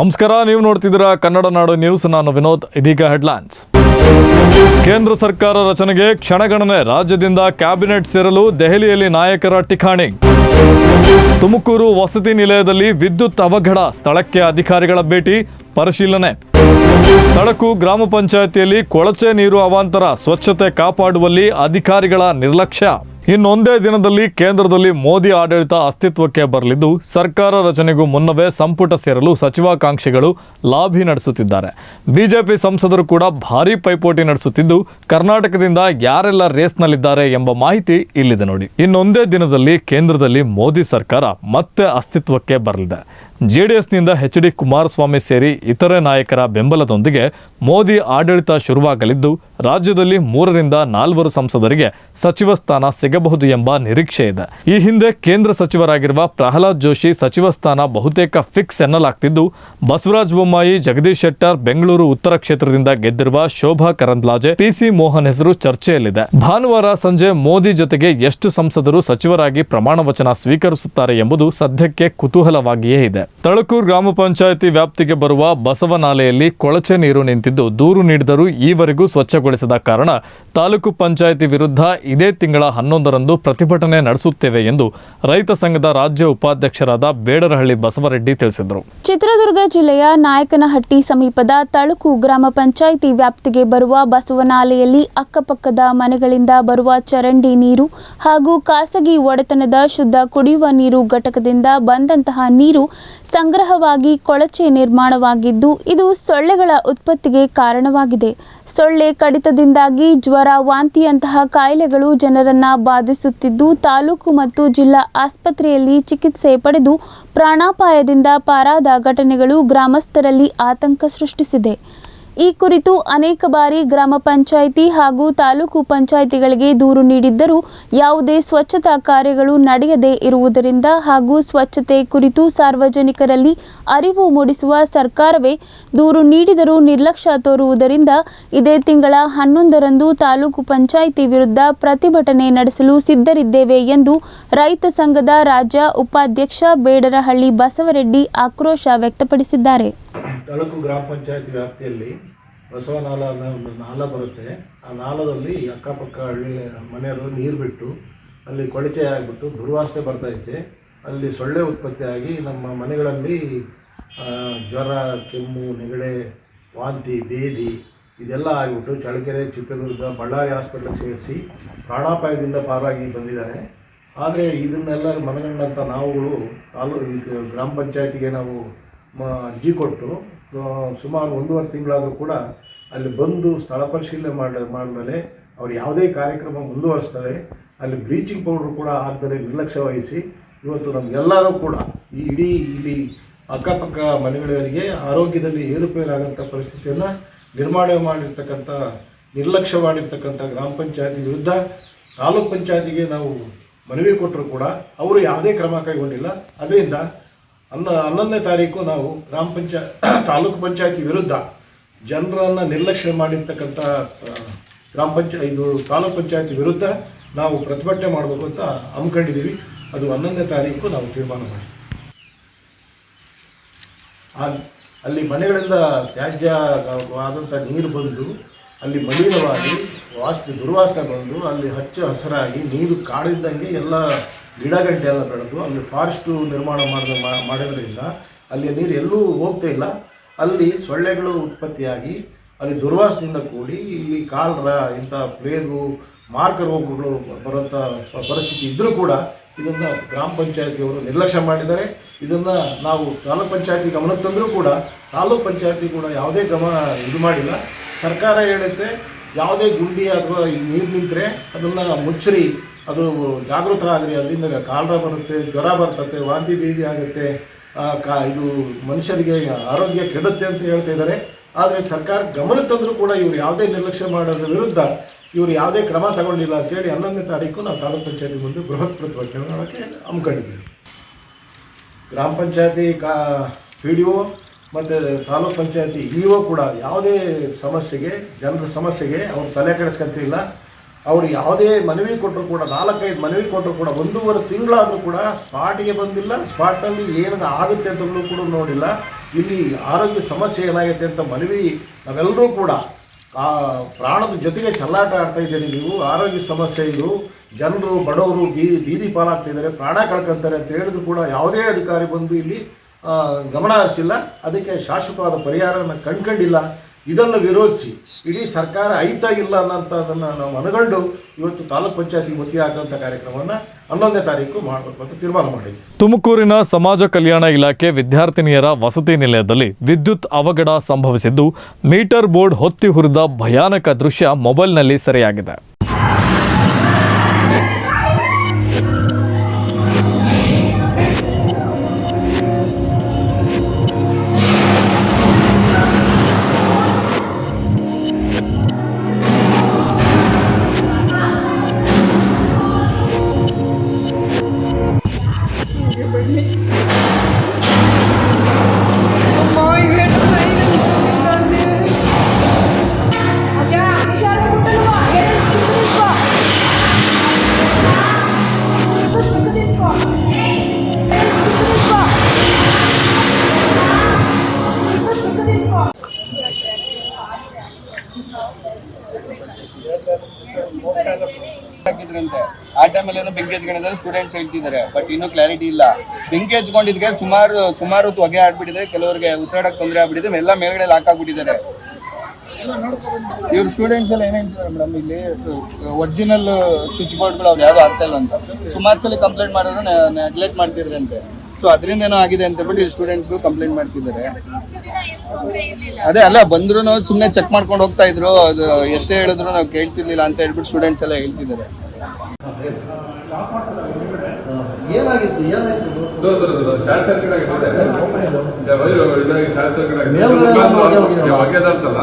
ನಮಸ್ಕಾರ, ನೀವು ನೋಡ್ತಿದ್ದೀರಾ ಕನ್ನಡ ನಾಡು ನ್ಯೂಸ್ ನಾನು ವಿನೋದ್, ಇದೀಗ ಹೆಡ್ಲೈನ್ಸ್ ಕೇಂದ್ರ ಸರ್ಕಾರ ರಚನೆಗೆ ಕ್ಷಣಗಣನೆ. ರಾಜ್ಯದಿಂದ ಕ್ಯಾಬಿನೆಟ್ ಸೇರಲು ದೆಹಲಿಯಲ್ಲಿ ನಾಯಕರ ಠಿಕಾಣಿ. ತುಮಕೂರು ವಸತಿ ನಿಲಯದಲ್ಲಿ ವಿದ್ಯುತ್ ಅವಘಡ. ಸ್ಥಳಕ್ಕೆ ಅಧಿಕಾರಿಗಳ ಭೇಟಿ, ಪರಿಶೀಲನೆ. ತಳಕು ಗ್ರಾಮ ಪಂಚಾಯತಿಯಲ್ಲಿ ಕೊಳಚೆ ನೀರು ಅವಾಂತರ. ಸ್ವಚ್ಛತೆ ಕಾಪಾಡುವಲ್ಲಿ ಅಧಿಕಾರಿಗಳ ನಿರ್ಲಕ್ಷ್ಯ. ಇನ್ನೊಂದೇ ದಿನದಲ್ಲಿ ಕೇಂದ್ರದಲ್ಲಿ ಮೋದಿ ಆಡಳಿತ ಅಸ್ತಿತ್ವಕ್ಕೆ ಬರಲಿದ್ದು, ಸರ್ಕಾರ ರಚನೆಗೂ ಮುನ್ನವೇ ಸಂಪುಟ ಸೇರಲು ಸಚಿವಾಕಾಂಕ್ಷಿಗಳು ಲಾಭಿ ನಡೆಸುತ್ತಿದ್ದಾರೆ. ಬಿಜೆಪಿ ಸಂಸದರು ಕೂಡ ಭಾರೀ ಪೈಪೋಟಿ ನಡೆಸುತ್ತಿದ್ದು, ಕರ್ನಾಟಕದಿಂದ ಯಾರೆಲ್ಲ ರೇಸ್ನಲ್ಲಿದ್ದಾರೆ ಎಂಬ ಮಾಹಿತಿ ಇಲ್ಲಿದೆ ನೋಡಿ. ಇನ್ನೊಂದೇ ದಿನದಲ್ಲಿ ಕೇಂದ್ರದಲ್ಲಿ ಮೋದಿ ಸರ್ಕಾರ ಮತ್ತೆ ಅಸ್ತಿತ್ವಕ್ಕೆ ಬರಲಿದೆ. ಜೆಡಿಎಸ್ನಿಂದ ಎಚ್ ಡಿ ಕುಮಾರಸ್ವಾಮಿ ಸೇರಿ ಇತರೆ ನಾಯಕರ ಬೆಂಬಲದೊಂದಿಗೆ ಮೋದಿ ಆಡಳಿತ ಶುರುವಾಗಲಿದ್ದು, ರಾಜ್ಯದಲ್ಲಿ ಮೂರರಿಂದ ನಾಲ್ವರು ಸಂಸದರಿಗೆ ಸಚಿವ ಸ್ಥಾನ ಸಿಗಬಹುದು ಎಂಬ ನಿರೀಕ್ಷೆ ಇದೆ. ಈ ಹಿಂದೆ ಕೇಂದ್ರ ಸಚಿವರಾಗಿರುವ ಪ್ರಹ್ಲಾದ್ ಜೋಶಿ ಸಚಿವ ಸ್ಥಾನ ಬಹುತೇಕ ಫಿಕ್ಸ್ ಎನ್ನಲಾಗ್ತಿದ್ದು, ಬಸವರಾಜ ಬೊಮ್ಮಾಯಿ, ಜಗದೀಶ್ ಶೆಟ್ಟರ್, ಬೆಂಗಳೂರು ಉತ್ತರ ಕ್ಷೇತ್ರದಿಂದ ಗೆದ್ದಿರುವ ಶೋಭಾ ಕರಂದ್ಲಾಜೆ ಪಿಸಿ ಮೋಹನ್ ಹೆಸರು ಚರ್ಚೆಯಲ್ಲಿದೆ. ಭಾನುವಾರ ಸಂಜೆ ಮೋದಿ ಜೊತೆಗೆ ಎಷ್ಟು ಸಂಸದರು ಸಚಿವರಾಗಿ ಪ್ರಮಾಣ ವಚನ ಸ್ವೀಕರಿಸುತ್ತಾರೆ ಎಂಬುದು ಸದ್ಯಕ್ಕೆ ಕುತೂಹಲವಾಗಿಯೇ ಇದೆ. ತಳಕೂರು ಗ್ರಾಮ ಪಂಚಾಯಿತಿ ವ್ಯಾಪ್ತಿಗೆ ಬರುವ ಬಸವನಾಲೆಯಲ್ಲಿ ಕೊಳಚೆ ನೀರು ನಿಂತಿದ್ದು ದೂರು ನೀಡಿದರೂ ಈವರೆಗೂ ಸ್ವಚ್ಛಗೊಳಿಸದ ಕಾರಣ ತಾಲೂಕು ಪಂಚಾಯಿತಿ ವಿರುದ್ಧ ಇದೇ ತಿಂಗಳ ಹನ್ನೊಂದರಂದು ಪ್ರತಿಭಟನೆ ನಡೆಸುತ್ತೇವೆ ಎಂದು ರೈತ ಸಂಘದ ರಾಜ್ಯ ಉಪಾಧ್ಯಕ್ಷರಾದ ಬೇಡರಹಳ್ಳಿ ಬಸವರೆಡ್ಡಿ ತಿಳಿಸಿದರು. ಚಿತ್ರದುರ್ಗ ಜಿಲ್ಲೆಯ ನಾಯಕನಹಟ್ಟಿ ಸಮೀಪದ ತಳಕು ಗ್ರಾಮ ಪಂಚಾಯಿತಿ ವ್ಯಾಪ್ತಿಗೆ ಬರುವ ಬಸವನಾಲೆಯಲ್ಲಿ ಅಕ್ಕಪಕ್ಕದ ಮನೆಗಳಿಂದ ಬರುವ ಚರಂಡಿ ನೀರು ಹಾಗೂ ಖಾಸಗಿ ಒಡೆತನದ ಶುದ್ಧ ಕುಡಿಯುವ ನೀರು ಘಟಕದಿಂದ ಬಂದಂತಹ ನೀರು ಸಂಗ್ರಹವಾಗಿ ಕೊಳಚೆ ನಿರ್ಮಾಣವಾಗಿದ್ದು, ಇದು ಸೊಳ್ಳೆಗಳ ಉತ್ಪತ್ತಿಗೆ ಕಾರಣವಾಗಿದೆ. ಸೊಳ್ಳೆ ಕಡಿತದಿಂದಾಗಿ ಜ್ವರ, ವಾಂತಿಯಂತಹ ಕಾಯಿಲೆಗಳು ಜನರನ್ನ ಬಾಧಿಸುತ್ತಿದ್ದು, ತಾಲೂಕು ಮತ್ತು ಜಿಲ್ಲಾ ಆಸ್ಪತ್ರೆಯಲ್ಲಿ ಚಿಕಿತ್ಸೆ ಪಡೆದು ಪ್ರಾಣಾಪಾಯದಿಂದ ಪಾರಾದ ಘಟನೆಗಳು ಗ್ರಾಮಸ್ಥರಲ್ಲಿ ಆತಂಕ ಸೃಷ್ಟಿಸಿದೆ. ಈ ಕುರಿತು ಅನೇಕ ಬಾರಿ ಗ್ರಾಮ ಪಂಚಾಯಿತಿ ಹಾಗೂ ತಾಲೂಕು ಪಂಚಾಯಿತಿಗಳಿಗೆ ದೂರು ನೀಡಿದ್ದರೂ ಯಾವುದೇ ಸ್ವಚ್ಛತಾ ಕಾರ್ಯಗಳು ನಡೆಯದೇ ಇರುವುದರಿಂದ ಹಾಗೂ ಸ್ವಚ್ಛತೆ ಕುರಿತು ಸಾರ್ವಜನಿಕರಲ್ಲಿ ಅರಿವು ಮೂಡಿಸುವ ಸರ್ಕಾರವೇ ದೂರು ನೀಡಿದರೂ ನಿರ್ಲಕ್ಷ್ಯ ತೋರುವುದರಿಂದ ಇದೇ ತಿಂಗಳ ಹನ್ನೊಂದರಂದು ತಾಲೂಕು ಪಂಚಾಯಿತಿ ವಿರುದ್ಧ ಪ್ರತಿಭಟನೆ ನಡೆಸಲು ಸಿದ್ಧರಿದ್ದೇವೆ ಎಂದು ರೈತ ಸಂಘದ ರಾಜ್ಯ ಉಪಾಧ್ಯಕ್ಷ ಬೇಡರಹಳ್ಳಿ ಬಸವರೆಡ್ಡಿ ಆಕ್ರೋಶ ವ್ಯಕ್ತಪಡಿಸಿದ್ದಾರೆ. ತಾಲೂಕು ಗ್ರಾಮ ಪಂಚಾಯತ್ ವ್ಯಾಪ್ತಿಯಲ್ಲಿ ಬಸವನಾಲ ಅನ್ನೋ ಒಂದು ನಾಲ ಬರುತ್ತೆ. ಆ ನಾಲದಲ್ಲಿ ಅಕ್ಕಪಕ್ಕ ಹಳ್ಳಿ ಮನೆಯವರು ನೀರು ಬಿಟ್ಟು ಅಲ್ಲಿ ಕೊಳಚೆ ಆಗಿಬಿಟ್ಟು ದುರ್ವಾಸನೆ ಬರ್ತೈತೆ ಅಲ್ಲಿ ಸೊಳ್ಳೆ ಉತ್ಪತ್ತಿಯಾಗಿ ನಮ್ಮ ಮನೆಗಳಲ್ಲಿ ಜ್ವರ, ಕೆಮ್ಮು, ನೆಗಡೆ, ವಾಂತಿ, ಬೇದಿ ಇದೆಲ್ಲ ಆಗಿಬಿಟ್ಟು ಚಳ್ಳಕೆರೆ, ಚಿತ್ರದುರ್ಗ, ಬಳ್ಳಾರಿ ಹಾಸ್ಪಿಟ್ಲಿಗೆ ಸೇರಿಸಿ ಪ್ರಾಣಾಪಾಯದಿಂದ ಪಾರಾಗಿ ಬಂದಿದ್ದಾರೆ. ಆದರೆ ಇದನ್ನೆಲ್ಲ ಮನಗಂಡಂಥ ನಾವುಗಳು ತಾಲೂ ಗ್ರಾಮ ಪಂಚಾಯತಿಗೆ ನಾವು ಅರ್ಜಿ ಕೊಟ್ಟು ಸುಮಾರು ಒಂದೂವರೆ ತಿಂಗಳಾದರೂ ಕೂಡ ಅಲ್ಲಿ ಬಂದು ಸ್ಥಳ ಪರಿಶೀಲನೆ ಮಾಡಿ ಮಾಡಿದ್ಮೇಲೆ ಅವ್ರು ಯಾವುದೇ ಕಾರ್ಯಕ್ರಮ ಮುಂದುವರಿಸ್ತಾರೆ, ಅಲ್ಲಿ ಬ್ಲೀಚಿಂಗ್ ಪೌಡ್ರ್ ಕೂಡ ಹಾಕ್ತಾರೆ ನಿರ್ಲಕ್ಷ್ಯ ವಹಿಸಿ ಇವತ್ತು ನಮಗೆಲ್ಲರೂ ಕೂಡ ಈ ಇಡೀ ಇಲ್ಲಿ ಅಕ್ಕಪಕ್ಕ ಮನೆಗಳಿಗೆ ಆರೋಗ್ಯದಲ್ಲಿ ಏರುಪೇರಾಗಂಥ ಪರಿಸ್ಥಿತಿಯನ್ನು ನಿರ್ಮಾಣ ಮಾಡಿರ್ತಕ್ಕಂಥ, ನಿರ್ಲಕ್ಷ್ಯ ಮಾಡಿರ್ತಕ್ಕಂಥ ಗ್ರಾಮ ಪಂಚಾಯತಿ ವಿರುದ್ಧ ತಾಲೂಕ್ ಪಂಚಾಯತಿಗೆ ನಾವು ಮನವಿ ಕೊಟ್ಟರು ಕೂಡ ಅವರು ಯಾವುದೇ ಕ್ರಮ ಕೈಗೊಂಡಿಲ್ಲ. ಅದರಿಂದ ಹನ್ನ, ಹನ್ನೊಂದನೇ ತಾರೀಕು ನಾವು ಗ್ರಾಮ ಪಂಚಾಯ ತಾಲೂಕು ಪಂಚಾಯತಿ ವಿರುದ್ಧ ಜನರನ್ನು ನಿರ್ಲಕ್ಷ್ಯ ಮಾಡಿರ್ತಕ್ಕಂಥ ಗ್ರಾಮ ಪಂಚಾಯ ಇದು ತಾಲೂಕು ಪಂಚಾಯತಿ ವಿರುದ್ಧ ನಾವು ಪ್ರತಿಭಟನೆ ಮಾಡಬೇಕು ಅಂತ ಹಮ್ಮಿಕೊಂಡಿದ್ದೀವಿ. ಅದು ಹನ್ನೊಂದನೇ ತಾರೀಕು ನಾವು ತೀರ್ಮಾನ ಮಾಡಿ ಅಲ್ಲಿ ಮನೆಗಳಿಂದ ತ್ಯಾಜ್ಯ ಆದಂಥ ನೀರು ಬಂದು ಅಲ್ಲಿ ಮಲಿನವಾಗಿ ವಾಸನೆ ದುರ್ವಾಸನೆ ಬಂದು ಅಲ್ಲಿ ಹಚ್ಚ ಹಸಿರಾಗಿ ನೀರು ಕಾಡಿದ್ದಂಗೆ ಎಲ್ಲ ಗಿಡ ಗಂಟೆ ಎಲ್ಲ ಬೆಳೆದು ಅಲ್ಲಿ ಫಾರೆಸ್ಟು ನಿರ್ಮಾಣ ಮಾಡಿದ ಮಾ- ಮಾಡಿದ್ರಿಂದ ಅಲ್ಲಿ ನೀರು ಎಲ್ಲೂ ಹೋಗ್ತಾ ಇಲ್ಲ. ಅಲ್ಲಿ ಸೊಳ್ಳೆಗಳು ಉತ್ಪತ್ತಿಯಾಗಿ ಅಲ್ಲಿ ದುರ್ವಾಸದಿಂದ ಕೂಡಿ ಇಲ್ಲಿ ಕಾಲರ ಇಂಥ ಪ್ಲೇಗು ಮಾರ್ಕ ರೋಗಗಳು ಬರುವಂಥ ಪರಿಸ್ಥಿತಿ ಇದ್ದರೂ ಕೂಡ ಇದನ್ನು ಗ್ರಾಮ ಪಂಚಾಯತಿಯವರು ನಿರ್ಲಕ್ಷ್ಯ ಮಾಡಿದ್ದಾರೆ. ಇದನ್ನು ನಾವು ತಾಲೂಕ್ ಪಂಚಾಯತಿ ಗಮನಕ್ಕೆ ತಂದರೂ ಕೂಡ ತಾಲೂಕು ಪಂಚಾಯತಿ ಕೂಡ ಯಾವುದೇ ಗಮನ ಇದು ಮಾಡಿಲ್ಲ. ಸರ್ಕಾರ ಹೇಳುತ್ತೆ, ಯಾವುದೇ ಗುಂಡಿ ಅಥವಾ ನೀರು ನಿಂತರೆ ಅದನ್ನು ಮುಚ್ಚರಿ. ಅದು ಜಾಗೃತರಾಗಲಿ ಅದರಿಂದ ಕಾಲರ ಬರುತ್ತೆ, ಜ್ವರ ಬರ್ತತೆ, ವಾಂತಿ ಬೀದಿ ಆಗುತ್ತೆ ಕಾ, ಇದು ಮನುಷ್ಯರಿಗೆ ಆರೋಗ್ಯ ಕೆಡುತ್ತೆ ಅಂತ ಹೇಳ್ತಾ ಇದ್ದಾರೆ. ಆದರೆ ಸರ್ಕಾರ ಗಮನ ತಂದರೂ ಕೂಡ ಇವರು ಯಾವುದೇ ನಿರ್ಲಕ್ಷ್ಯ ಮಾಡೋದ್ರ ವಿರುದ್ಧ ಇವರು ಯಾವುದೇ ಕ್ರಮ ತಗೊಂಡಿಲ್ಲ ಅಂತೇಳಿ ಹನ್ನೊಂದನೇ ತಾರೀಕು ನಾವು ತಾಲೂಕ್ ಪಂಚಾಯತಿ ಮುಂದೆ ಬೃಹತ್ ಪ್ರತಿಭಟನೆ ಮಾಡೋಕ್ಕೆ ಗ್ರಾಮ ಪಂಚಾಯತಿ, ಕಾ, ಪಿ ಡಿ ಒ ಮತ್ತು ತಾಲೂಕ್ ಪಂಚಾಯತಿ ಇ ಒ ಕೂಡ ಯಾವುದೇ ಸಮಸ್ಯೆಗೆ, ಜನರ ಸಮಸ್ಯೆಗೆ ಅವ್ರು ತಲೆ ಕೆಡಿಸ್ಕೊಂತಿಲ್ಲ. ಅವರು ಯಾವುದೇ ಮನವಿ ಕೊಟ್ಟರು ಕೂಡ, ನಾಲ್ಕೈದು ಮನವಿ ಕೊಟ್ಟರು ಕೂಡ, ಒಂದೂವರೆ ತಿಂಗಳಾದರೂ ಕೂಡ ಸ್ಪಾಟಿಗೆ ಬಂದಿಲ್ಲ ಸ್ಪಾಟಲ್ಲಿ ಏನು ಆಗುತ್ತೆ ಅಂತಲೂ ಕೂಡ ನೋಡಿಲ್ಲ. ಇಲ್ಲಿ ಆರೋಗ್ಯ ಸಮಸ್ಯೆ ಏನಾಗುತ್ತೆ ಅಂತ ಮನವಿ ನಾವೆಲ್ಲರೂ ಕೂಡ, ಆ ಪ್ರಾಣದ ಜೊತೆಗೆ ಚಲ್ಲಾಟ ಆಡ್ತಾ ಇದ್ದೀರಿ ನೀವು. ಆರೋಗ್ಯ ಸಮಸ್ಯೆ ಇದು. ಜನರು, ಬಡವರು ಬೀದಿ ಬೀದಿ ಪಾಲಾಗ್ತಿದ್ದಾರೆ ಪ್ರಾಣ ಕಳ್ಕೊಂತಾರೆ ಅಂತ ಹೇಳಿದ್ರು ಕೂಡ ಯಾವುದೇ ಅಧಿಕಾರಿ ಬಂದು ಇಲ್ಲಿ ಗಮನ ಹರಿಸಿಲ್ಲ. ಅದಕ್ಕೆ ಶಾಶ್ವತವಾದ ಪರಿಹಾರನ ಕಂಡ್ಕೊಂಡಿಲ್ಲ ಇದನ್ನು ವಿರೋಧಿಸಿ ಇಡೀ ಸರ್ಕಾರ ಐತಾ ಇಲ್ಲ ಅನ್ನೋಂಥದ್ದನ್ನು ನಾವು ಮನಗಂಡು ಇವತ್ತು ತಾಲೂಕ್ ಪಂಚಾಯತಿ ಒತ್ತಿ ಹಾಕುವಂಥ ಕಾರ್ಯಕ್ರಮವನ್ನು ಹನ್ನೊಂದನೇ ತಾರೀಕು ಮಾಡಬೇಕು ಅಂತ ತೀರ್ಮಾನ ಮಾಡಿದ್ವಿ. ತುಮಕೂರಿನ ಸಮಾಜ ಕಲ್ಯಾಣ ಇಲಾಖೆ ವಿದ್ಯಾರ್ಥಿನಿಯರ ವಸತಿ ನಿಲಯದಲ್ಲಿ ವಿದ್ಯುತ್ ಅವಘಡ ಸಂಭವಿಸಿದ್ದು, ಮೀಟರ್ ಬೋರ್ಡ್ ಹೊತ್ತಿ ಹುರಿದ ಭಯಾನಕ ದೃಶ್ಯ ಮೊಬೈಲ್ನಲ್ಲಿ ಸೆರೆಯಾಗಿದೆ. ಸ್ಟೂಡೆಂಟ್ಸ್ ಹೇಳ್ತಿದ್ದಾರೆ ಬಟ್ ಇನ್ನೂ ಕ್ಲಾರಿಟಿ ಇಲ್ಲ. ಬೆಂಕಿ ಹಚ್ಕೊಂಡಿದ್ಗೆ ಸುಮಾರು ಸುಮಾರು ಹೊತ್ತು ಹೊಗೆ ಆಡ್ಬಿಟ್ಟಿದೆ ಕೆಲವರಿಗೆ ಉಸಿರಾಡಕ್ ತೊಂದರೆ ಆಗ್ಬಿಟ್ಟಿದೆ. ಎಲ್ಲ ಮೇಲ್ಗಡೆ ಲಾಕ್ ಆಗ್ಬಿಟ್ಟಿದ್ದಾರೆ. ಇವ್ರ ಸ್ಟೂಡೆಂಟ್ಸ್ ಎಲ್ಲ ಏನ್ ಹೇಳ್ತಿದ್ದಾರೆ ಮೇಡಮ್ ಇಲ್ಲಿ ಒರಿಜಿನಲ್ ಸ್ವಿಚ್ ಬೋರ್ಡ್ಗಳು ಅವ್ರು ಯಾವ್ದು ಆಗ್ತಾ ಇಲ್ಲ ಅಂತ. ಸುಮಾರು ಸಲ ಕಂಪ್ಲೇಂಟ್ ಮಾಡೋದು ನೆಗ್ಲೆಕ್ಟ್ ಅಂತೆ. ಸೊ ಅದರಿಂದ ಏನೋ ಆಗಿದೆ ಅಂತ ಬಿಟ್ಟು ಸ್ಟೂಡೆಂಟ್ಸ್ ಕಂಪ್ಲೇಂಟ್ ಮಾಡ್ತಿದ್ದಾರೆ. ಅದೇ, ಅಲ್ಲ ಬಂದ್ರು ಸುಮ್ಮನೆ ಚೆಕ್ ಮಾಡ್ಕೊಂಡು ಹೋಗ್ತಾ ಇದ್ರು. ಅದು ಎಷ್ಟೇ ಹೇಳಿದ್ರು ನಾವು ಕೇಳ್ತಿರ್ಲಿಲ್ಲ ಅಂತ ಹೇಳ್ಬಿಟ್ಟು ಸ್ಟೂಡೆಂಟ್ಸ್ ಎಲ್ಲ ಹೇಳ್ತಿದ್ದಾರೆ. ಏನಾಗಿತ್ತು? ಏನಾಯ್ತು ಶಾರ್ಟ್ ಸರ್ಕ್ಯೂಟ್ ಆಗಿರ್ತದೆ ವೈರು ಇದಾಗಿ ಶಾರ್ಟ್ ಸರ್ಕ್ಯೂಟ್ ಮೇಲ್ಗಡೆ ಎಲ್ಲ ಹೊಗೆ ಹೋಗಿದೆ. ಹೊಗೆದಂತಲ್ಲ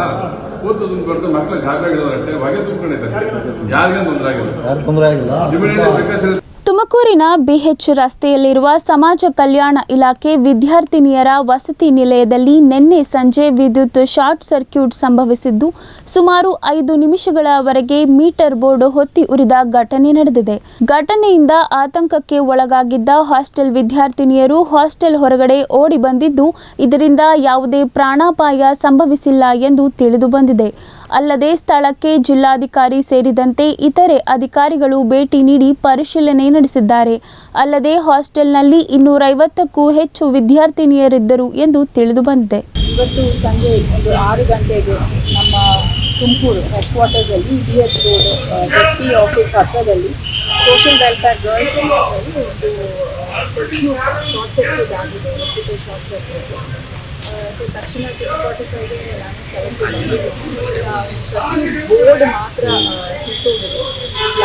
ಕೂತು ತುಂಬಿಕೊಂಡು ಮಕ್ಳು ಗಾಬರಿ ಅಷ್ಟೇ ಹೊಗೆ ತುಂಬಿಕೊಂಡಿದೆ ಅಷ್ಟೇ ಯಾರಿಗೇನು ತೊಂದರೆ ಆಗಿಲ್ಲ. ತೊಂದರೆ ಆಗಿಲ್ಲ. ತುಮಕೂರಿನ ಬಿಎಚ್ ರಸ್ತೆಯಲ್ಲಿರುವ ಸಮಾಜ ಕಲ್ಯಾಣ ಇಲಾಖೆ ವಿದ್ಯಾರ್ಥಿನಿಯರ ವಸತಿ ನಿಲಯದಲ್ಲಿ ನಿನ್ನೆ ಸಂಜೆ ವಿದ್ಯುತ್ ಶಾರ್ಟ್ ಸರ್ಕ್ಯೂಟ್ ಸಂಭವಿಸಿದ್ದು, ಸುಮಾರು ಐದು ನಿಮಿಷಗಳವರೆಗೆ ಮೀಟರ್ ಬೋರ್ಡ್ ಹೊತ್ತಿ ಉರಿದ ಘಟನೆ ನಡೆದಿದೆ. ಘಟನೆಯಿಂದ ಆತಂಕಕ್ಕೆ ಒಳಗಾಗಿದ್ದ ಹಾಸ್ಟೆಲ್ ವಿದ್ಯಾರ್ಥಿನಿಯರು ಹಾಸ್ಟೆಲ್ ಹೊರಗಡೆ ಓಡಿ ಬಂದಿದ್ದು, ಇದರಿಂದ ಯಾವುದೇ ಪ್ರಾಣಾಪಾಯ ಸಂಭವಿಸಿಲ್ಲ ಎಂದು ತಿಳಿದು ಬಂದಿದೆ. ಅಲ್ಲದೆ ಸ್ಥಳಕ್ಕೆ ಜಿಲ್ಲಾಧಿಕಾರಿ ಸೇರಿದಂತೆ ಇತರೆ ಅಧಿಕಾರಿಗಳು ಭೇಟಿ ನೀಡಿ ಪರಿಶೀಲನೆ ನಡೆಸಿದ್ದಾರೆ. ಅಲ್ಲದೆ ಹಾಸ್ಟೆಲ್ನಲ್ಲಿ ಇನ್ನೂರೈವತ್ತಕ್ಕೂ ಹೆಚ್ಚು ವಿದ್ಯಾರ್ಥಿನಿಯರಿದ್ದರು ಎಂದು ತಿಳಿದು ಬಂದಿದೆ ಇವತ್ತು ಸಂಜೆ ಒಂದು ಆರು ಗಂಟೆಗೆ ನಮ್ಮ ತುಮಕೂರು ಹೆಡ್ ಕ್ವಾರ್ಟರ್ಸಲ್ಲಿ ಬಿ ಎಚ್ ರೋಡ್ ಆಫೀಸ್ ಹತ್ತಿರದಲ್ಲಿ ಸೋಷಿಯಲ್ ವೆಲ್ಫೇರ್ ಗರ್ಲ್ಸ್ ಒಂದು ಶಾರ್ಟ್ ಸರ್ಕ್ಯೂಟ್ ಆಗಿದೆ ಶಾರ್ಟ್ ಸರ್ಕ್ಯೂಟ್. ಸೊ ತಕ್ಷಣ ಸಿಕ್ಸ್ ಫಾರ್ಟಿ ಫೈವ್ಗೆ ನಾನು ಸ್ಥಳಕ್ಕೆ ಬಂದಿದ್ದೀನಿ ಬೋರ್ಡ್ ಮಾತ್ರ ಸುಟ್ಟೋಗಿದೆ.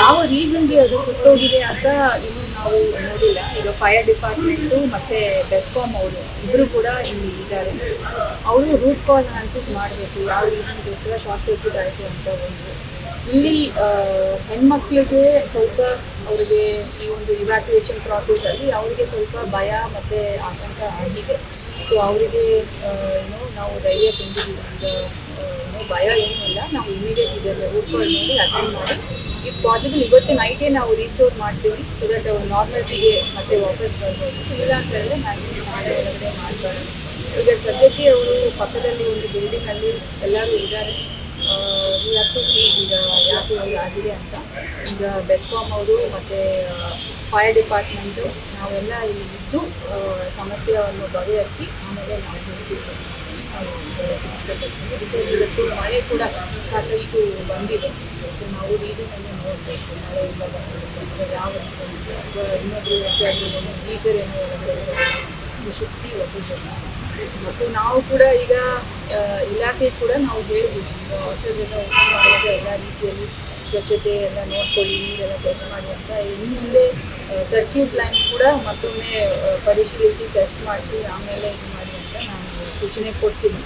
ಯಾವ ರೀಸನ್ಗೆ ಅದು ಸುಟ್ಟೋಗಿದೆ ಅಂತ ಇನ್ನೂ ನಾವು ನೋಡಿಲ್ಲ. ಈಗ ಫೈರ್ ಡಿಪಾರ್ಟ್ಮೆಂಟು ಮತ್ತು ಬೆಸ್ಕಾಮ್ ಅವರು ಇಬ್ಬರು ಕೂಡ ಇಲ್ಲಿ ಇದ್ದಾರೆ. ಅವರು ರೂಟ್ ಕಾಸ್ ಅನಾಲಿಸಿಸ್ ಮಾಡಬೇಕು ಯಾವ ರೀಸನ್ಗೋಸ್ಕರ ಶಾರ್ಟ್ ಸರ್ಕ್ಯೂಟ್ ಆಯಿತು ಅಂತ ಒಂದು. ಇಲ್ಲಿ ಹೆಣ್ಮಕ್ಳಿಗೆ ಸ್ವಲ್ಪ ಅವರಿಗೆ ಈ ಒಂದು ಇವ್ಯಾಕ್ಯುಯೇಷನ್ ಪ್ರಾಸೆಸಲ್ಲಿ ಅವರಿಗೆ ಸ್ವಲ್ಪ ಭಯ ಮತ್ತೆ ಆತಂಕ ಆಗಿದೆ. ಸೊ ಅವರಿಗೆ ಏನು, ನಾವು ಧೈರ್ಯ ತುಂಬಿದ್ದೀವಿ. ಒಂದು ಏನು, ಭಯ ಏನೂ ಇಲ್ಲ. ನಾವು ಇಮಿಡಿಯೇಟ್ ಇದೆಲ್ಲ ಕಾಸ್ ನೋಡಿ ಅಟೆಂಡ್ ಮಾಡಿ. ಇಫ್ ಪಾಸಿಬಲ್ ಇವತ್ತು ನೈಟೇ ನಾವು ರೀಸ್ಟೋರ್ ಮಾಡ್ತೀವಿ ಸೊ ದಟ್ ಅವ್ರು ನಾರ್ಮಲ್ಸಿಗೆ ಮತ್ತೆ ವಾಪಸ್ ಬರ್ಬೋದು. ಇಲ್ಲ ಅಂತ ಹೇಳಿದ್ರೆ ಮ್ಯಾಕ್ಸಿಮಮ್ ನಾಳೆ ಒಳಗಡೆ ಮಾಡ್ತಾರೆ. ಈಗ ಸದ್ಯಕ್ಕೆ ಅವರು ಪಕ್ಕದಲ್ಲಿ ಒಂದು ಬಿಲ್ಡಿಂಗಲ್ಲಿ ಎಲ್ಲರೂ ಇದ್ದಾರೆ. ಟು ಸಿ ಈಗ ಯಾಕೆ ಆಗಿದೆ ಅಂತ. ಈಗ ಬೆಸ್ಕಾಮ್ ಅವರು ಮತ್ತು ಫೈರ್ ಡಿಪಾರ್ಟ್ಮೆಂಟು ನಾವೆಲ್ಲ ಇಲ್ಲಿ ಇದ್ದು ಸಮಸ್ಯೆಯನ್ನು ಬಗೆಹರಿಸಿ ಆಮೇಲೆ ನಾವು ಹೋಗ್ತೀವಿ ಬಿಕಾಸ್ ಇವತ್ತು ಮಳೆ ಕೂಡ ಸಾಕಷ್ಟು ಬಂದಿದೆ. ಸೊ ನಾವು ರೀಸನನ್ನು ನೋಡಬೇಕು. ಮಳೆ ಇಲ್ಲ ಬಂದಿರುತ್ತೆ ಯಾವ ರೀಸನ್ ಅಥವಾ ಇನ್ನೊಂದು ಆಗಿರ್ಬೋದು ಗೀಸರ್ ಏನೋ ಒಳಗಡೆ ಒಪ್ಪಿಸೋಣ ಸಿ ನಾವು ಕೂಡ ಈಗ ಇಲಾಖೆ ಕೂಡ ನಾವು ಹೇಳ್ಬೋದು ಹಾಸ್ಟೆಲ್ಸ್ ಎಲ್ಲ ಓಪನ್ ಎಲ್ಲ ರೀತಿಯಲ್ಲಿ ಸ್ವಚ್ಛತೆ ಎಲ್ಲ ನೋಡ್ಕೊಳ್ಳಿ, ನೀರೆಲ್ಲ ಟೆಸ್ಟ್ ಮಾಡಿ ಅಂತ ಇನ್ನು ಮುಂದೆ ಸರ್ಕ್ಯೂಟ್ ಲೈನ್ಸ್ ಕೂಡ ಮತ್ತೊಮ್ಮೆ ಪರಿಶೀಲಿಸಿ ಟೆಸ್ಟ್ ಮಾಡಿಸಿ, ಆಮೇಲೆ ಇದು ಮಾಡಿ ಅಂತ ನಾನು ಸೂಚನೆ ಕೊಡ್ತೀನಿ.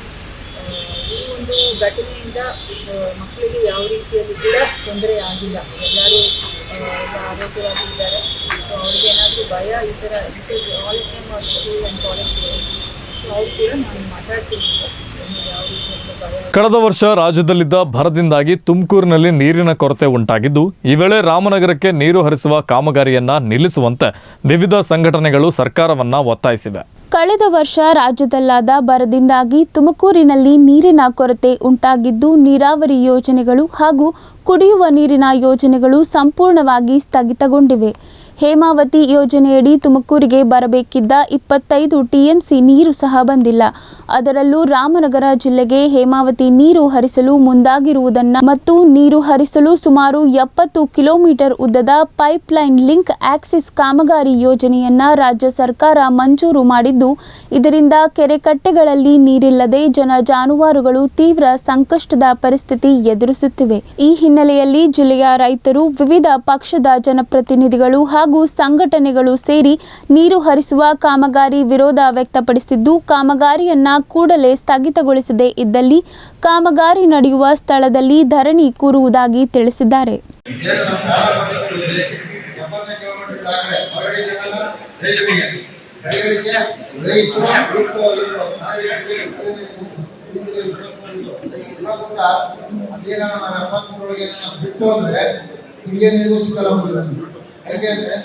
ಈ ಒಂದು ಘಟನೆಯಿಂದ ಮಕ್ಕಳಿಗೆ ಯಾವ ರೀತಿಯಲ್ಲಿ ಕೂಡ ತೊಂದರೆ ಆಗಿಲ್ಲ. ಎಲ್ಲರೂ ಆರೋಗ್ಯವಾಗಿದ್ದಾರೆ ಸೊ ಅವ್ರಿಗೆ ಏನಾದರೂ ಭಯ ಈ ಥರ because all of them are school and college so ಅವ್ರು ಕೂಡ ನಾನು ಮಾತಾಡ್ತೀನಿ ಕಳೆದ ವರ್ಷ ರಾಜ್ಯದಲ್ಲಿದ್ದ ಭರದಿಂದಾಗಿ ತುಮಕೂರಿನಲ್ಲಿ ನೀರಿನ ಕೊರತೆ ಉಂಟಾಗಿದ್ದು, ಈ ವೇಳೆ ರಾಮನಗರಕ್ಕೆ ನೀರು ಹರಿಸುವ ಕಾಮಗಾರಿಯನ್ನ ನಿಲ್ಲಿಸುವಂತೆ ವಿವಿಧ ಸಂಘಟನೆಗಳು ಸರ್ಕಾರವನ್ನ ಒತ್ತಾಯಿಸಿವೆ. ಕಳೆದ ವರ್ಷ ರಾಜ್ಯದಲ್ಲಾದ ಬರದಿಂದಾಗಿ ತುಮಕೂರಿನಲ್ಲಿ ನೀರಿನ ಕೊರತೆ ಉಂಟಾಗಿದ್ದು, ನೀರಾವರಿ ಯೋಜನೆಗಳು ಹಾಗೂ ಕುಡಿಯುವ ನೀರಿನ ಯೋಜನೆಗಳು ಸಂಪೂರ್ಣವಾಗಿ ಸ್ಥಗಿತಗೊಂಡಿವೆ. ಹೇಮಾವತಿ ಯೋಜನೆಯಡಿ ತುಮಕೂರಿಗೆ ಬರಬೇಕಿದ್ದ ಇಪ್ಪತ್ತೈದು ಟಿಎಂಸಿ ನೀರು ಸಹ ಬಂದಿಲ್ಲ. ಅದರಲ್ಲೂ ರಾಮನಗರ ಜಿಲ್ಲೆಗೆ ಹೇಮಾವತಿ ನೀರು ಹರಿಸಲು ಮುಂದಾಗಿರುವುದನ್ನು ಮತ್ತು ನೀರು ಹರಿಸಲು ಸುಮಾರು ಎಪ್ಪತ್ತು ಕಿಲೋಮೀಟರ್ ಉದ್ದದ ಪೈಪ್ಲೈನ್ ಲಿಂಕ್ ಆಕ್ಸಿಸ್ ಕಾಮಗಾರಿ ಯೋಜನೆಯನ್ನ ರಾಜ್ಯ ಸರ್ಕಾರ ಮಂಜೂರು ಮಾಡಿದ್ದು, ಇದರಿಂದ ಕೆರೆಕಟ್ಟೆಗಳಲ್ಲಿ ನೀರಿಲ್ಲದೆ ಜನ ಜಾನುವಾರುಗಳು ತೀವ್ರ ಸಂಕಷ್ಟದ ಪರಿಸ್ಥಿತಿ ಎದುರಿಸುತ್ತಿವೆ. ಈ ಹಿನ್ನೆಲೆಯಲ್ಲಿ ಜಿಲ್ಲೆಯ ರೈತರು ವಿವಿಧ ಪಕ್ಷದ ಜನಪ್ರತಿನಿಧಿಗಳು ಹಾಗೂ ಸಂಘಟನೆಗಳು ಸೇರಿ ನೀರು ಹರಿಸುವ ಕಾಮಗಾರಿ ವಿರೋಧ ವ್ಯಕ್ತಪಡಿಸಿದ್ದು, ಕಾಮಗಾರಿಯನ್ನ ಕೂಡಲೇ ಸ್ಥಗಿತಗೊಳಿಸದೇ ಇದ್ದಲ್ಲಿ ಕಾಮಗಾರಿ ನಡೆಯುವ ಸ್ಥಳದಲ್ಲಿ ಧರಣಿ ಕೂರುವುದಾಗಿ ತಿಳಿಸಿದ್ದಾರೆ. ಬಿಟ್ಟು ಅಂದ್ರೆ ನೀರು ಸಿಗಲ್ಲ ಹೇಗೆ ಅಂದ್ರೆ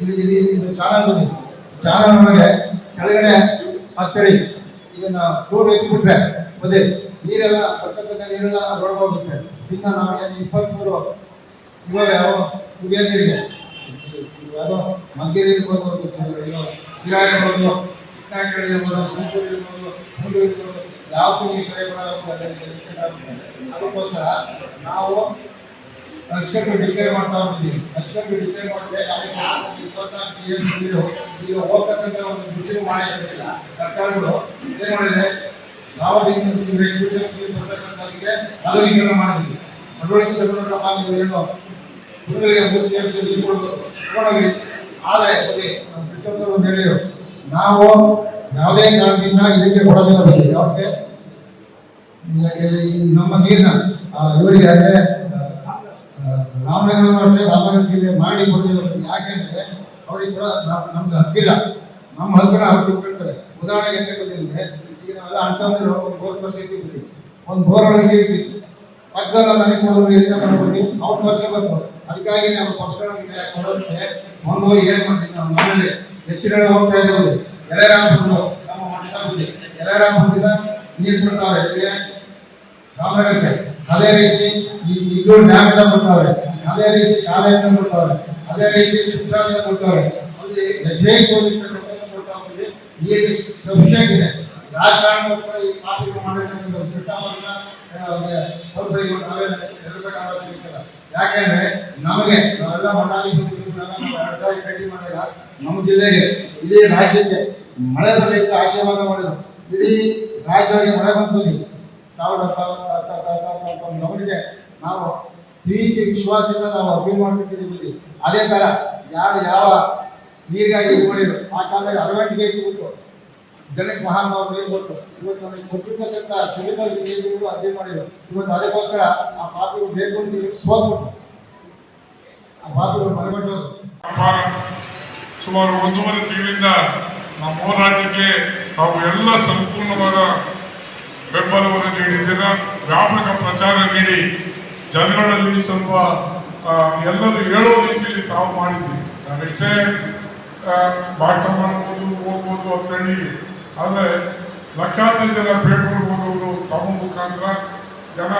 ಇಲ್ಲಿ ಇಲ್ಲಿ ಇದು ಚಾನಲ್ ಬಂದಿದೆ. ಚಾನಲ್ ಒಳಗೆ ಕೆಳಗಡೆ ಹತ್ತಡಿ ಇದನ್ನ ಫ್ಲೋರ್ ಎತ್ಬಿಟ್ರೆ ಅದೇ ನೀರೆಲ್ಲ ಬರ್ತಕ್ಕಂಥ ನೀರೆಲ್ಲ ಅದ್ರೊಳಗೆ ಹೋಗುತ್ತೆ ನಾವು ಏನು ಇಪ್ಪತ್ಮೂರು ಇವಾಗ ಯಾವ ಕುಡಿಯೋ ನೀರಿಗೆ. ಯಾವುದೋ ಮಂಗೇರಿ ಇರ್ಬೋದು ಸಿರಾ ಇರ್ಬೋದು ಚಿಕ್ಕನಾಯಕಡಿ ಇರ್ಬೋದು ತುಮಕೂರು ಇರ್ಬೋದು ಮಂಗಳೂರು ಇರ್ಬೋದು ಯಾವ ಸರಿ ಅದಕ್ಕೋಸ್ಕರ ನಾವು ಅಚ್ಚುಕಟ್ಟು ಡಿಕ್ಲೇರ್ ಮಾಡ್ತಾ ಹೋಗ್ತೀವಿ ಅಚ್ಚಕ್ಕೆ ಡಿಕ್ಲೇರ್ ಮಾಡಿದ್ರೆ ಅದಕ್ಕೆ ಇಪ್ಪತ್ನಾಲ್ಕು ನೀರು ಈಗ ಹೋಗ್ತಕ್ಕಂಥ ಒಂದು ಬಿಸಿಲು ಮಾಡಿಲ್ಲ ಸರ್ಕಾರಗಳು ಏನ್ ಮಾಡಿದೆ? ನೀರು ಬರ್ತಕ್ಕಂಥವ್ರಿಗೆ ಅಗಲೀಕರಣ ಮಾಡಿದ್ವಿ. ನಡವಳಿಕೆ ತಗೊಂಡ್ರಪ್ಪ ನೀವು ಏನು. ಹುಡುಗರಿಗೆ ಮೂರು ಎಂ ಆದರೆ ಒಂದು ಹೇಳಿದರು, ನಾವು ಯಾವುದೇ ಕಾರಣದಿಂದ ಇದಕ್ಕೆ ಕೊಡೋದಿಲ್ಲ ಬಗ್ಗೆ. ಈ ನಮ್ಮ ನೀರನ್ನ ಇವರಿಗೆ ಅಂದ್ರೆ ರಾಮನಗರ ಅಷ್ಟೇ ರಾಮನಗರ ಜಿಲ್ಲೆ ಮಾಡಿ ಕೊಡೋದಿಲ್ಲ ಯಾಕೆಂದರೆ ಅವ್ರಿಗೆ ಕೂಡ ನಮ್- ನಮ್ಗೆ ಹಕ್ಕಿಲ್ಲ ನಮ್ಮ ಹತ್ತಿರ ಅವ್ರು ತಿಳ್ಕೊಳ್ತಾರೆ ಉದಾಹರಣೆಗೆ ಯಾಕೆ ಬಂದಿದ್ರೆ ಈಗ ನಾವೆಲ್ಲ ಅಣ್ತಂದಿರೋ ಒಂದು ಬೋರ್ ಪರಿಸ್ಥಿತಿ ಇರ್ತೀವಿ ಒಂದು ಬೋರ್ ಒಳಗೆ ಇರ್ತೀವಿ ಪಕ್ಕದ ನನಗೆ ಕೊಡೋರು ಎಲ್ಲಿಂದ ಮಾಡ್ಕೊಂಡು ಅವ್ರು ಬರ್ಸ್ಕೋಬೇಕು ಅದಕ್ಕಾಗಿ ನಾವು ಪರ್ಸನಲ್ ಕೊಡೋದಕ್ಕೆ ಒಂದು ಏನ್ ಮಾಡ್ತೀವಿ ನಾವು ಮನೆಯಲ್ಲಿ ಎತ್ತಿರ ಹೋಗ್ತಾ ಇದ್ದೇವೆ. ಎಳೆರಾಮಪುರದ ನಮ್ಮ ಬುದ್ಧಿ ಎಳೆರಾಮಪುರದಿಂದ ನೀರು ಬಿಡ್ತಾವೆ ರಾಮನಗರಕ್ಕೆ. ಅದೇ ರೀತಿ ಇಲ್ಲೂ ಡ್ಯಾಮ್ ಇಂದ ಬರ್ತಾವೆ ಅದೇ ರೀತಿ ಕಾವೇರಿನ ಬರ್ತಾವೆ ಅದೇ ರೀತಿ ಸುತ್ತಾದಿಂದ ಕೊಡ್ತಾವೆ ನೀರು ಸಫಿಷಿಯಂಟ್ ಇದೆ. ರಾಜಕಾರಣಕ್ಕೋಸ್ಕರ ಈ ನಮಗೆ ನಾವೆಲ್ಲ ಮಾಡಿದಾಗ ನಮ್ಮ ಜಿಲ್ಲೆಗೆ ರಾಜ್ಯಕ್ಕೆ ಮಳೆ ಬರಲಿಕ್ಕೆ ಆಶೀರ್ವಾದ ಮಾಡಿದ್ರು. ಇಡೀ ರಾಜ್ಯಗಳಿಗೆ ಮಳೆ ಬಂದು ನಮಗೆ ನಾವು ಪ್ರೀತಿ ವಿಶ್ವಾಸದಿಂದ ನಾವು ಅಪೀಲ್ ಮಾಡ್ತಿದ್ದೀವಿ ಅದೇ ತರ ಯಾರು ಯಾವ ನೀರಿಗಾಗಿ ಇಟ್ಕೊಂಡಿದ್ರು ಆ ಕಾಲದಲ್ಲಿ ಅರವಟ್ಟಿಗೆ ಇಟ್ಬಿಟ್ಟು ಜನಕ್ಕೆ ಮಹಾನುಭಾವ ನೀರು ಕೊಟ್ಟು ಇವತ್ತು ನಮಗೆ ಕೊಟ್ಟಿರ್ತಕ್ಕಂಥ ಸುಲಿಬಲ್ ನೀರು ಅದೇ ಮಾಡಿದ್ರು ಇವತ್ತು ಅದಕ್ಕೋಸ್ಕರ ಆ ಪಾಪಿಗಳು ಬೇಕು ಅಂತ ಸೋತ್ಬಿಟ್ಟು ಆ ಪಾಪಿಗಳು ಅಪಾರ ಸುಮಾರು ಒಂದೂವರೆ ತಿಂಗಳಿಂದ ನಮ್ಮ ಹೋರಾಟಕ್ಕೆ ತಾವು ಎಲ್ಲ ಸಂಪೂರ್ಣವಾದ ಬೆಂಬಲವನ್ನು ನೀಡಿದ್ದೀರ ವ್ಯಾಪಕ ಪ್ರಚಾರ ನೀಡಿ, ಜನಗಳಲ್ಲಿ ಸ್ವಲ್ಪ ಎಲ್ಲರೂ ಹೇಳೋ ರೀತಿಯಲ್ಲಿ ತಾವು ಮಾಡಿದ್ದೀವಿ ನಾವೆಷ್ಟೇ ಭಾಷಣ ಮಾಡ್ಬೋದು, ಓದ್ಬೋದು ಅಂತ ಹೇಳಿ ಆದರೆ ಲಕ್ಷಾಂತರ ಜನ ಭೇಟಿ ಮಾಡ್ಬೋದವರು ತಮ್ಮ ಮುಖಾಂತರ ಜನ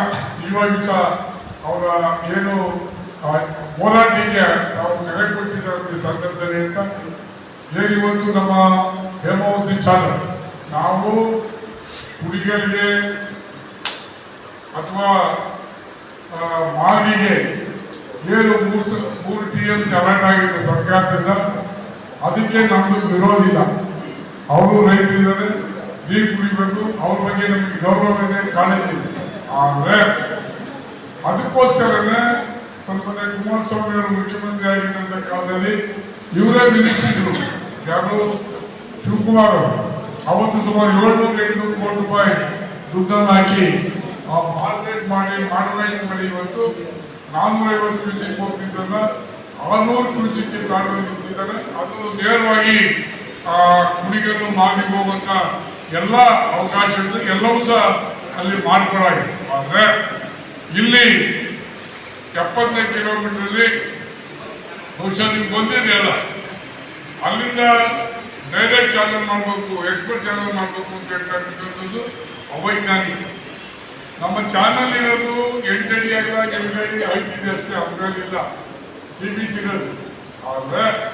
ಇವಾಗ ಅವರ ಏನು ಹೋರಾಟಕ್ಕೆ ತಾವು ಕರೆ ಕೊಟ್ಟಿದ್ದಾರೆ ಸಂದರ್ಭದಲ್ಲಿ ಅಂತ ಏನು ಇವತ್ತು ನಮ್ಮ ಹೇಮಾವತಿ ಚಾನಲ್, ನಾವು ಹುಡುಗಿಯರಿಗೆ ಅಥವಾ ಮಾವಿಗೆ ಏನು ಮೂರು ಮೂರು ಟಿ ಎಂ ಚಾಲೆಂಟ್ ಆಗಿದೆ ಸರ್ಕಾರದಿಂದ, ಅದಕ್ಕೆ ನಮ್ದು ವಿರೋಧ ಇಲ್ಲ. ಅವರು ರೈತರಿದ್ದಾರೆ ನೀರು ಕುಡಿಬೇಕು, ಅವ್ರ ಬಗ್ಗೆ ನಮಗೆ ಗೌರವ ಇದೆ ಕಾಳಜಿ ಆದರೆ, ಅದಕ್ಕೋಸ್ಕರನೇ ಸ್ವಲ್ಪ ಕುಮಾರಸ್ವಾಮಿ ಅವರು ಮುಖ್ಯಮಂತ್ರಿ ಆಗಿದ್ದಂಥ ಕಾಲದಲ್ಲಿ ಇವರೇ ನಿಲ್ಲಿಸಿದ್ರು ಯಾರು? ಶಿವಕುಮಾರ್ ಅವರು. ಅವತ್ತು ಸುಮಾರು ಏಳ್ನೂರ ಎಂಟುನೂರು ಕೋಟಿ ರೂಪಾಯಿ ದುಡ್ಡನ್ನು ಹಾಕಿ ಆ ಮಾರ್ಕೆಟ್ ಮಾಡಿ ಮಾಡಲೈನ್ ಮಾಡಿ ಇವತ್ತು ನಾನ್ನೂರೈವತ್ತು ಕ್ಯೂಚಿಕ್ ಹೋಗ್ತಿದ್ದಲ್ಲ ಆರ್ನೂರು ಕ್ಯೂಚಿಕ್ಗೆ ತಾಂಡು ನಿಲ್ಲಿಸಿದ್ದಾರೆ ಅದು ನೇರವಾಗಿ ಕುಡಿಗರು ಮಾಡಿ ಹೋಗುವಂತ ಎಲ್ಲ ಅವಕಾಶಗಳು ಎಲ್ಲವೂ ಸಹ ಅಲ್ಲಿ ಮಾಡ್ಕೊಳಾಗಿದೆ. ಆದರೆ ಇಲ್ಲಿ ಎಪ್ಪತ್ತೈದು ಕಿಲೋಮೀಟರಲ್ಲಿ ಬಹುಶಃ ನೀವು ಬಂದಿರಿ ಅಲ್ಲ. ಅಲ್ಲಿಂದ ಡೈರೆಕ್ಟ್ ಚಾನಲ್ ಮಾಡಬೇಕು ಎಕ್ಸ್ಪರ್ಟ್ ಚಾನಲ್ ಮಾಡಬೇಕು ಅಂತ ಹೇಳ್ತಕ್ಕಂಥದ್ದು ಅವೈಜ್ಞಾನಿಕ. ನಮ್ಮ ಚಾನಲ್ ಇರೋದು ಎಂಟಡಿ ಅಗಲ ಎಂಟಡಿ ಹೈಟ್ ಇದೆ ಅಷ್ಟೇ, ಅದರಲ್ಲಿ ಇಲ್ಲ. ಬಿ ಸಿ ಇರೋದು. ಆದರೆ,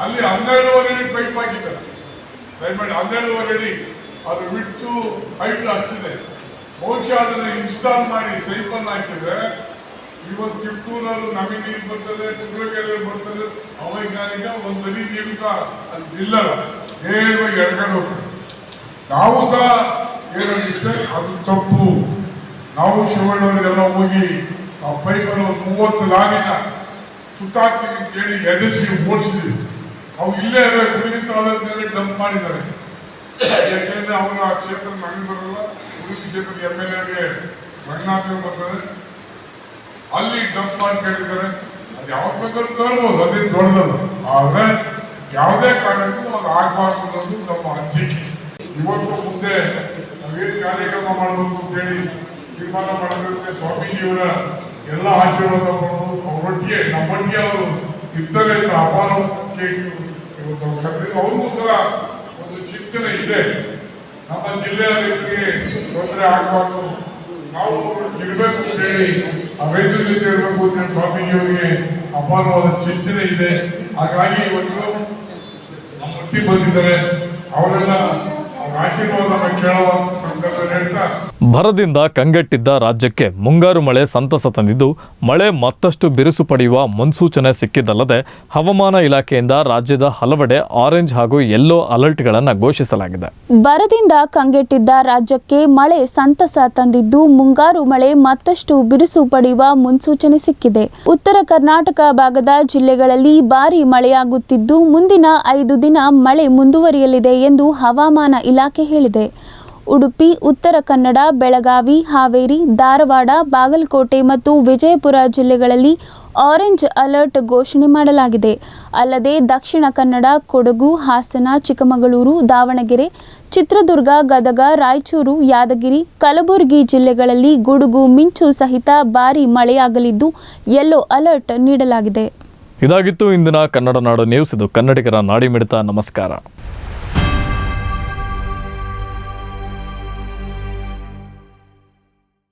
ಅಲ್ಲಿ ಹನ್ನೆರಡುವರೆ ಅಡಿ ಪೈಪ್ ಹಾಕಿದ್ದಾರೆ. ದಯಮಾಡಿ ಹನ್ನೆರಡುವರೆ ಅಡಿ ಅದು ಬಿಟ್ಟು ಹೈಟ್ ಅಷ್ಟಿದೆ. ಬಹುಶಃ ಅದನ್ನು ಇನ್ಸ್ಟಾಲ್ ಮಾಡಿ ಸೈಪಲ್ ಹಾಕಿದ್ರೆ ಇವತ್ತು ಚಿಕ್ಕೂರಲ್ಲಿ ನಮಗೆ ನೀರು ಬರ್ತದೆ ಕುದುರೆಗೆರೆ ಬರ್ತದೆ. ಅವೈಜ್ಞಾನಿಕ ಒಂದು ಹನಿ ನೀರು ನಿಲ್ಲಲ್ಲ ನೇರವಾಗಿ ಎಳ್ಕೊಂಡು ಹೋಗ್ತದೆ. ನಾವು ಸಹ ಏನಂದಿದ್ರೆ ಅದು ತಪ್ಪು. ನಾವು ಶಿವಣ್ಣವರಿಗೆಲ್ಲ ಹೋಗಿ ಆ ಪೈಪಲ್ಲಿ ಒಂದು ಮೂವತ್ತು ಲಾರಿನ ಸುತ್ತಾಕ್ತೀವಿ ಕೇಳಿ ಎದುರಿಸಿ ಓಡಿಸಿದ್ವಿ. ಅವು ಇಲ್ಲೇ ಉಳಿದ ತಾಲೂಕಿನ ಮೇಲೆ ಡಂಪ್ ಮಾಡಿದ್ದಾರೆ. ಯಾಕೆಂದ್ರೆ ಆ ಕ್ಷೇತ್ರ ನಮಗೆ ಬರಲ್ಲ ಉಡುಪಿ ಕ್ಷೇತ್ರದ ಎಂ ಎಲ್ ಎಗೆ ರಂಗನಾಥ್ ಬರ್ತಾರೆ. ಅಲ್ಲಿ ಡಂಪ್ ಮಾಡ್ಕೊಂಡಿದ್ದಾರೆ ಅದು ಯಾವಾಗ ಬೇಕಾದ್ರೂ ತರ್ಬೋದು? ಅದೇ ದೊಡ್ಡದಲ್ಲ ಆದ್ರೆ ಯಾವುದೇ ಕಾರಣಕ್ಕೂ ಅದು ಆಗಬಾರ್ದು ಅನ್ನೋದು ನಮ್ಮ ಅನಿಸಿಕೆ. ಇವತ್ತು ಮುಂದೆ ನಾವೇನು ಕಾರ್ಯಕ್ರಮ ಮಾಡಬೇಕು ಅಂತ ಹೇಳಿ ತೀರ್ಮಾನ ಮಾಡಬೇಕು ಸ್ವಾಮೀಜಿಯವರ ಎಲ್ಲ ಆಶೀರ್ವಾದ ಮಾಡೋದು ಅವರೊಟ್ಟಿಗೆ ನಮ್ಮೊಟ್ಟಿಗೆ ಅವರು ಇರ್ತಾರೆ ಅಂತ ಅಪಾರ ಇವತ್ತು ಕರೆದಿದ್ದು ಅವ್ರಿಗೂ ಸಹ ಒಂದು ಚಿಂತನೆ ಇದೆ. ನಮ್ಮ ಜಿಲ್ಲೆಯ ರೈತರಿಗೆ ತೊಂದರೆ ಆಗಬಾರ್ದು. ನಾವು ಇರಬೇಕು ಅಂತ ಹೇಳಿ ಆ ಜೊತೆ ಇರಬೇಕು ಅಂತ ಸ್ವಾಮೀಜಿಯವರಿಗೆ ಅಪಾರವಾದ ಚಿಂತನೆ ಇದೆ. ಹಾಗಾಗಿ ಇವತ್ತು ನಮ್ಮ ಬಂದಿದ್ದಾರೆ. ಅವರೆಲ್ಲ ಅವ್ರ ಆಶೀರ್ವಾದನ ಕೇಳುವ ಸಂದರ್ಭದಲ್ಲಿ ಹೇಳ್ತಾ ಭರದಿಂದ ಕಂಗೆಟ್ಟಿದ್ದ ರಾಜ್ಯಕ್ಕೆ ಮುಂಗಾರು ಮಳೆ ಸಂತಸ ತಂದಿದ್ದು, ಮಳೆ ಮತ್ತಷ್ಟು ಬಿರುಸು ಪಡೆಯುವ ಮುನ್ಸೂಚನೆ ಸಿಕ್ಕಿದ್ದಲ್ಲದೆ, ಹವಾಮಾನ ಇಲಾಖೆಯಿಂದ ರಾಜ್ಯದ ಹಲವೆಡೆ ಆರೆಂಜ್ ಹಾಗೂ ಯೆಲ್ಲೋ ಅಲರ್ಟ್ಗಳನ್ನು ಘೋಷಿಸಲಾಗಿದೆ. ಬರದಿಂದ ಕಂಗೆಟ್ಟಿದ್ದ ರಾಜ್ಯಕ್ಕೆ ಮಳೆ ಸಂತಸ ತಂದಿದ್ದು, ಮುಂಗಾರು ಮಳೆ ಮತ್ತಷ್ಟು ಬಿರುಸು ಪಡೆಯುವ ಮುನ್ಸೂಚನೆ ಸಿಕ್ಕಿದೆ. ಉತ್ತರ ಕರ್ನಾಟಕ ಭಾಗದ ಜಿಲ್ಲೆಗಳಲ್ಲಿ ಭಾರೀ ಮಳೆಯಾಗುತ್ತಿದ್ದು, ಮುಂದಿನ ಐದು ದಿನ ಮಳೆ ಮುಂದುವರಿಯಲಿದೆ ಎಂದು ಹವಾಮಾನ ಇಲಾಖೆ ಹೇಳಿದೆ. ಉಡುಪಿ, ಉತ್ತರ ಕನ್ನಡ, ಬೆಳಗಾವಿ, ಹಾವೇರಿ, ಧಾರವಾಡ, ಬಾಗಲಕೋಟೆ ಮತ್ತು ವಿಜಯಪುರ ಜಿಲ್ಲೆಗಳಲ್ಲಿ ಆರೆಂಜ್ ಅಲರ್ಟ್ ಘೋಷಣೆ ಮಾಡಲಾಗಿದೆ. ಅಲ್ಲದೆ ದಕ್ಷಿಣ ಕನ್ನಡ, ಕೊಡಗು, ಹಾಸನ, ಚಿಕ್ಕಮಗಳೂರು, ದಾವಣಗೆರೆ, ಚಿತ್ರದುರ್ಗ, ಗದಗ, ರಾಯಚೂರು, ಯಾದಗಿರಿ, ಕಲಬುರಗಿ ಜಿಲ್ಲೆಗಳಲ್ಲಿ ಗುಡುಗು, ಮಿಂಚು ಸಹಿತ ಭಾರಿ ಮಳೆಯಾಗಲಿದ್ದು ಯೆಲ್ಲೋ ಅಲರ್ಟ್ ನೀಡಲಾಗಿದೆ. ಇದಾಗಿತ್ತು ಇಂದಿನ ಕನ್ನಡ ನಾಡು ನ್ಯೂಸ್. ಇದು ಕನ್ನಡಿಗರ ನಾಡಿ ಮಿಡಿತ ನಮಸ್ಕಾರ.